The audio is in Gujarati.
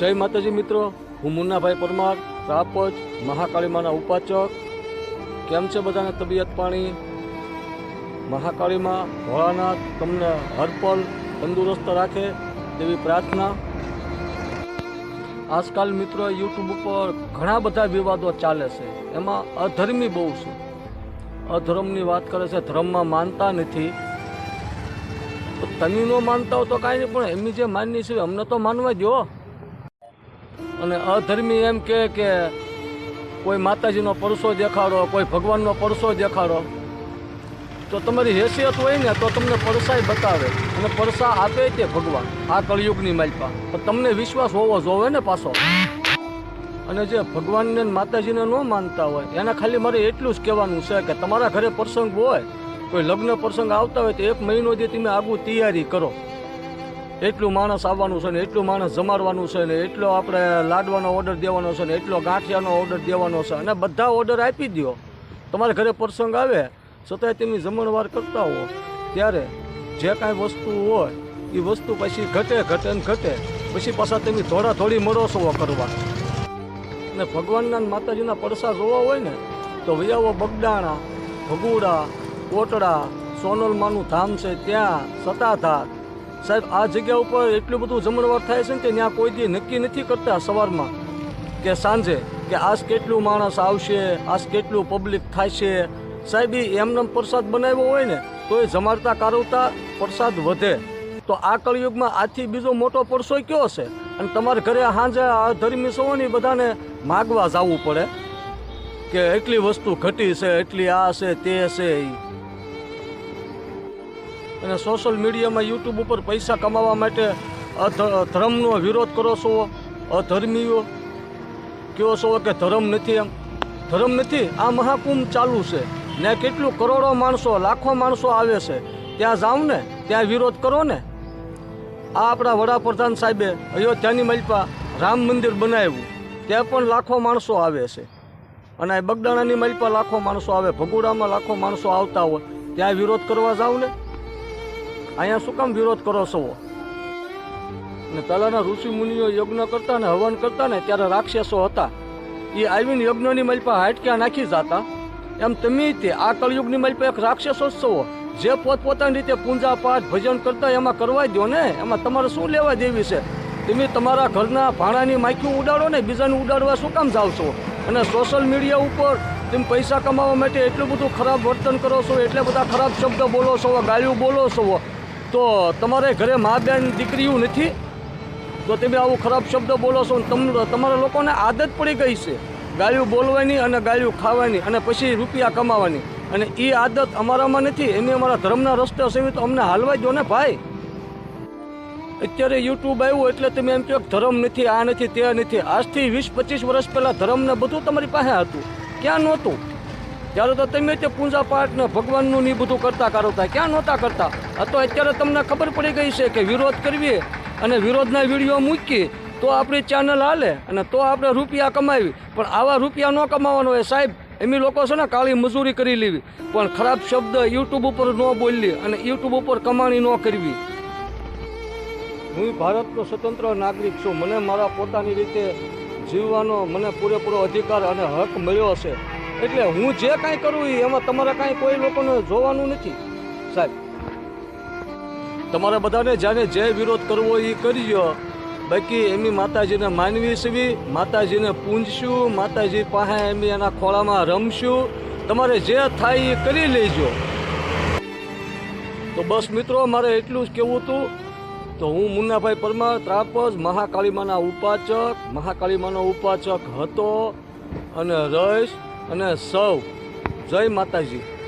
જય માતાજી મિત્રો, હું મુન્નાભાઈ પરમાર રાપજ મહાકાળીમાના ઉપાચક. કેમ છે બધાને તબિયત પાણી? મહાકાળીમાં ભોળાનાથ તમને હરપલ તંદુરસ્ત રાખે તેવી પ્રાર્થના. આજકાલ મિત્રો યુટ્યુબ ઉપર ઘણા બધા વિવાદો ચાલે છે. એમાં અધર્મી બહુ છે. અધર્મની વાત કરે છે, ધર્મમાં માનતા નથી. તમે ન માનતા હો તો કાંઈ નહીં, પણ એમની જે માનની છે અમને તો માનવા દો અને અધર્મી એમ કહે કે કોઈ માતાજીનો પરસો દેખાડો, કોઈ ભગવાનનો પરસો દેખાડો. તો તમારી હેસિયત હોય ને તો તમને પરસાય બતાવે. અને પરસા આપે તે ભગવાન, આ કળયુગની માલપા. પણ તમને વિશ્વાસ હોવો જોવે ને પાછો. અને જે ભગવાનને માતાજીને ન માનતા હોય, એને ખાલી મારે એટલું જ કહેવાનું છે કે તમારા ઘરે પ્રસંગ હોય, કોઈ લગ્ન પ્રસંગ આવતા હોય તો એક મહિનો જે તમે આગું તૈયારી કરો. એટલું માણસ આવવાનું છે ને એટલું માણસ જમાડવાનું છે ને એટલો આપણે લાડવાનો ઓર્ડર દેવાનો છે ને એટલો ગાંઠિયાનો ઓર્ડર દેવાનો છે અને બધા ઓર્ડર આપી દો તમારા ઘરે પ્રસંગ આવે, છતાંય તમે જમણવાર કરતા હો. ત્યારે જે કાંઈ વસ્તુ હોય એ વસ્તુ પછી ઘટે ઘટે ને ઘટે. પછી પાછા તમે થોડા થોડી મરોસો કરવા. અને ભગવાનના માતાજીના પડસા જોવા હોય ને, તો વૈયાવો બગડાણા, ભગુડા કોટડા સોનલમાનું ધામ છે ત્યાં, સતાધાર. સાહેબ, આ જગ્યા ઉપર એટલું બધું જમણવાર થાય છે ને કે ત્યાં કોઈ દી નક્કી નથી કરતા સવારમાં કે સાંજે કે આજ કેટલું માણસ આવશે, આજ કેટલું પબ્લિક થાય છે. સાહેબ એમને પ્રસાદ બનાવ્યો હોય ને, તો એ જમાડતા કારવતા પ્રસાદ વધે. તો આ કળયુગમાં આથી બીજો મોટો પરસો કયો છે અને તમારા ઘરે સાંજે આ ધર્મી સૌની બધાને માગવા જવું પડે? કે એટલી વસ્તુ ઘટી છે, એટલી આ છે, તે છે ઈ. અને સોશિયલ મીડિયામાં યુટ્યુબ ઉપર પૈસા કમાવા માટે ધર્મનો વિરોધ કરો છો? અધર્મીઓ કહો છો કે ધર્મ નથી એમ? ધર્મ નથી, આ મહાકુંભ ચાલુ છે. ને કેટલું કરોડો માણસો, લાખો માણસો આવે છે. ત્યાં જાઓ ને, ત્યાં વિરોધ કરો ને. આ આપણા વડાપ્રધાન સાહેબે અયોધ્યાની મલપા રામ મંદિર બનાવ્યું. ત્યાં પણ લાખો માણસો આવે છે. અને બગદાણાની મલપા લાખો માણસો આવે, ભગુડામાં લાખો માણસો આવતા હોય. ત્યાં વિરોધ કરવા જાઓ ને. અહીંયા શું કામ વિરોધ કરો છો? ને પહેલાના ઋષિ મુનિઓ યજ્ઞ કરતા ને હવન કરતા ને ત્યારે રાક્ષસો હતા. એ આવીને યજ્ઞની મલપા હાટક્યા નાખી જતા. એમ તમે તે આ કળયુગની મલપા એક રાક્ષસો જ છો. જે પોતપોતાની રીતે પૂજા પાઠ ભજન કરતા એમાં કરવા દો ને, એમાં તમારે શું લેવા દેવી છે? તમે તમારા ઘરના ભાણાની માખ્યું ઉડાડો ને, બીજાને ઉડાડવા શું કામ જાવ છો? અને સોશિયલ મીડિયા ઉપર તમે પૈસા કમાવા માટે એટલું બધું ખરાબ વર્તન કરો છો, એટલે બધા ખરાબ શબ્દ બોલો છો, ગાળ્યું બોલો છો. તો તમારે ઘરે મા બેન દીકરીઓ નથી? તો તમે આવું ખરાબ શબ્દ બોલો છો ને તમ તમારા લોકોને આદત પડી ગઈ છે. ગાયું બોલવાની અને ગાયું ખાવાની અને પછી રૂપિયા કમાવાની. અને એ આદત અમારામાં નથી એમ અમારા ધર્મના રસ્તે સેવી તો અમને હાલવા જો ને ભાઈ. અત્યારે યુટ્યુબ આવ્યું એટલે તમે એમ કહો ધર્મ નથી, આ નથી, તે નથી. આજથી વીસ પચીસ વર્ષ પહેલાં ધર્મને બધું તમારી પાસે હતું. ક્યાં નહોતું? ત્યારે તો તમે તે પૂજા પાઠ ને ભગવાનનું ને બધું કરતા કરતા ક્યાં નહોતા કરતા? આ તો અત્યારે તમને ખબર પડી ગઈ છે કે વિરોધ કરવી અને વિરોધના વીડિયો મૂકી તો આપણી ચેનલ હાલે અને તો આપણે રૂપિયા કમાવી. પણ આવા રૂપિયા ન કમાવાનો હોય સાહેબ. એમી લોકો છે ને કાળી મજૂરી કરી લેવી. પણ ખરાબ શબ્દ યુટ્યુબ ઉપર ન બોલવી અને યુટ્યુબ ઉપર કમાણી ન કરવી. હું ભારતનો સ્વતંત્ર નાગરિક છું. મને મારા પોતાની રીતે જીવવાનો મને પૂરેપૂરો અધિકાર અને હક મળ્યો છે એટલે હું જે કાંઈ કરું એ એમાં તમારે કાંઈ કોઈ લોકોને જોવાનું નથી. સાહેબ, તમારે બધાને જાણે જે વિરોધ કરવો એ કરજો બાકી એમની માતાજીને માનવી સવી માતાજીને પૂંજશું, માતાજી પાસે એમની એના ખોળામાં રમશું. તમારે જે થાય એ કરી લેજો. તો બસ મિત્રો, મારે એટલું જ કહેવું હતું. તો હું મુન્નાભાઈ પરમાર ત્રાપજ મહાકાળીમાના ઉપાચક મહાકાળીમાનો ઉપાચક હતો. અને રહીશ અને સૌ જય માતાજી.